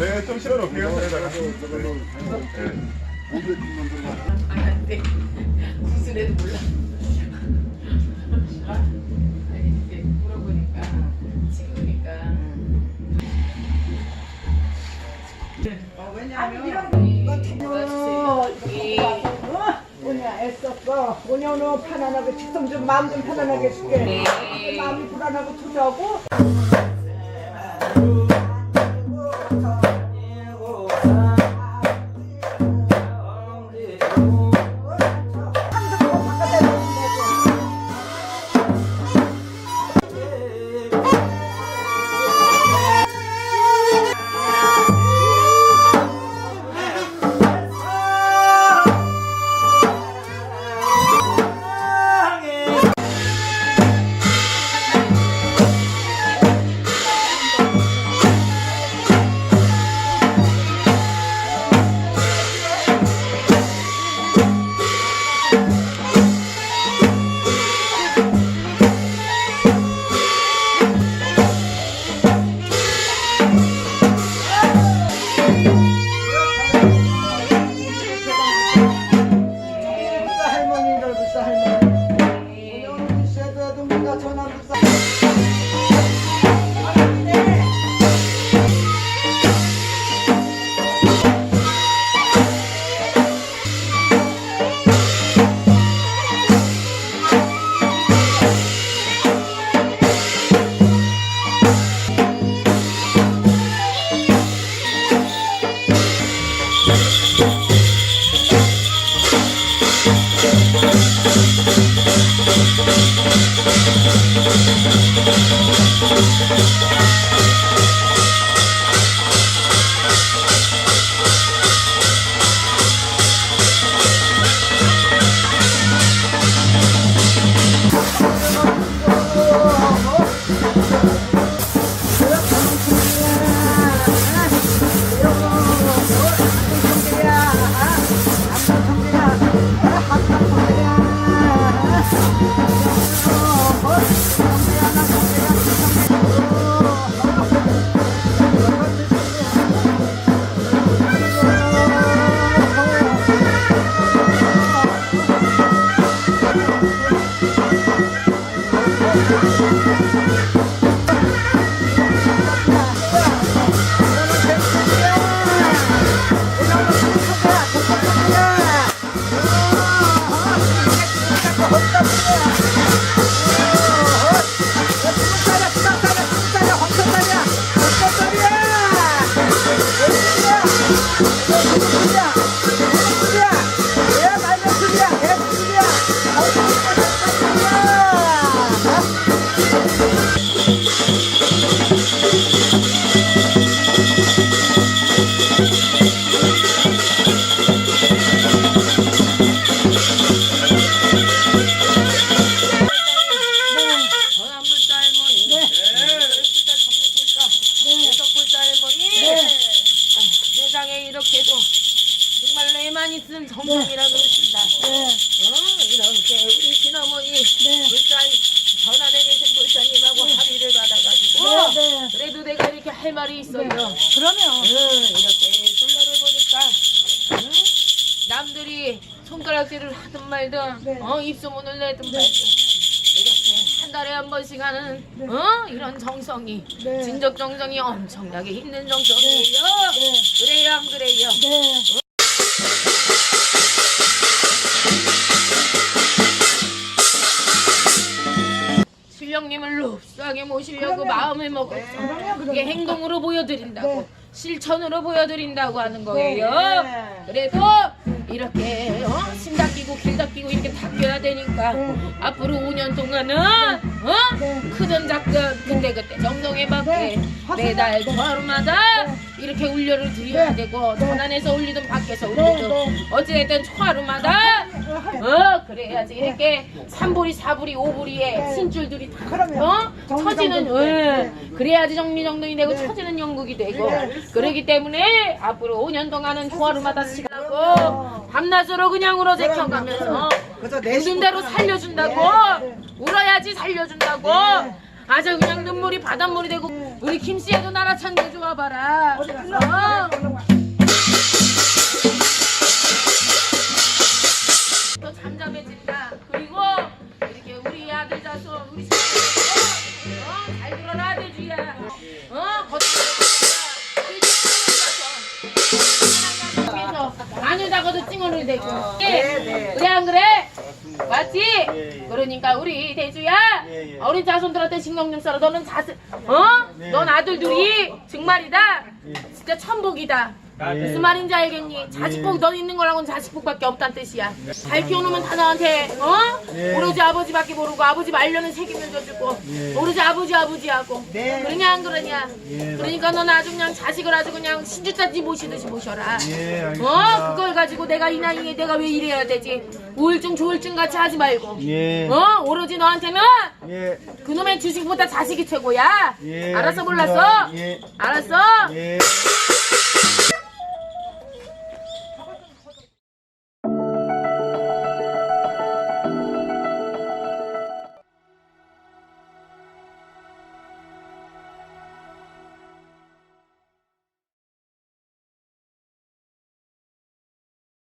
네, 좀 실어 놓을게요. 안돼. 수술해도 몰라. 아니, 이렇게 물어보니까 친구니까. 어, 왜냐하면 이 오냐 애썼어. 오냐 오늘 편안하게 직성 좀 마음 좀 편안하게 줄게. 네. 마음이 불안하고 투자하고. 전 환불 내만 있으면 정성이라는 것이다. 어, 이렇게 우리 친어머니 불사 전안에 계신 불사님하고 합의를 받아가지고 그래도 내가 이렇게 할 말이 있어요. 그러면. 응, 이렇게 둘러를 보니까 응? 남들이 손가락질을 하든 말든 네. 어, 입소문을 내든 말든 이렇게 한 달에 한 번씩 하는 어? 이런 정성이 네. 진적 정성이 엄청나게 있는 정성이에요. 네. 그래요 안 그래요? 네. 신령님을 롭수하게 모시려고 그러면- 마음을 먹었어 그럼요, 그럼요. 이게 행동으로 보여드린다고 네. 실천으로 보여드린다고 하는 거예요 네. 그래도 이렇게 어? 심 닦이고 길 닦이고 이렇게 닦여야 되니까 네. 앞으로 5년 동안은 어? 네. 크든 작든 그때 그때 정성에 맞게 네. 매달 네. 초하루마다 네. 이렇게 울려를 드려야 네. 되고 네. 전안에서 울리든 밖에서 네. 울리든 네. 어찌됐든 초하루마다 어 그래야지 이렇게 3불이 4불이 5불이에 네. 신줄들이 다 그럼요. 어? 정리정돈. 처지는 어, 네. 그래야지 정리정돈이 되고 네. 처지는 영국이 되고 네. 그러기 때문에 앞으로 5년 동안은 초하루마다 시간하고 밤낮으로 그냥 울어 제쳐가면서 그래서 웃는 대로 살려준다고 네. 울어야지 살려준다고 네. 아주 그냥 눈물이 바닷물이 되고 우리 김씨에도 나라 찬 게 좋아 봐라 어디 갔어? 어. 대고. 네. 그래 안 그래? 맞지? 예, 예. 그러니까 우리 대주야 예, 예. 어린 자손들한테 신경 좀 써라. 너는 자세 어? 네. 넌 아들들이 정말이다. 예. 진짜 천복이다. 예. 무슨 말인지 알겠니? 자식복 넌 있는 거랑은 자식복밖에 없다는 뜻이야. 잘 키워놓으면 다 너한테 어? 예. 오로지 아버지밖에 모르고 아버지 말려는 책임을 져주고 예. 오로지 아버지 아버지 하고 네. 그러냐 안 그러냐? 예. 그러니까 넌 아주 그냥 자식을 아주 그냥 신주짜지 모시듯이 모셔라. 예, 어? 그걸 가지고 내가 이 나이에 내가 왜 이래야 되지? 우울증 조울증 같이 하지 말고 예. 어? 오로지 너한테는 예. 그놈의 주식보다 자식이 최고야 예, 알았어. 몰랐어? 예. 알았어? 예.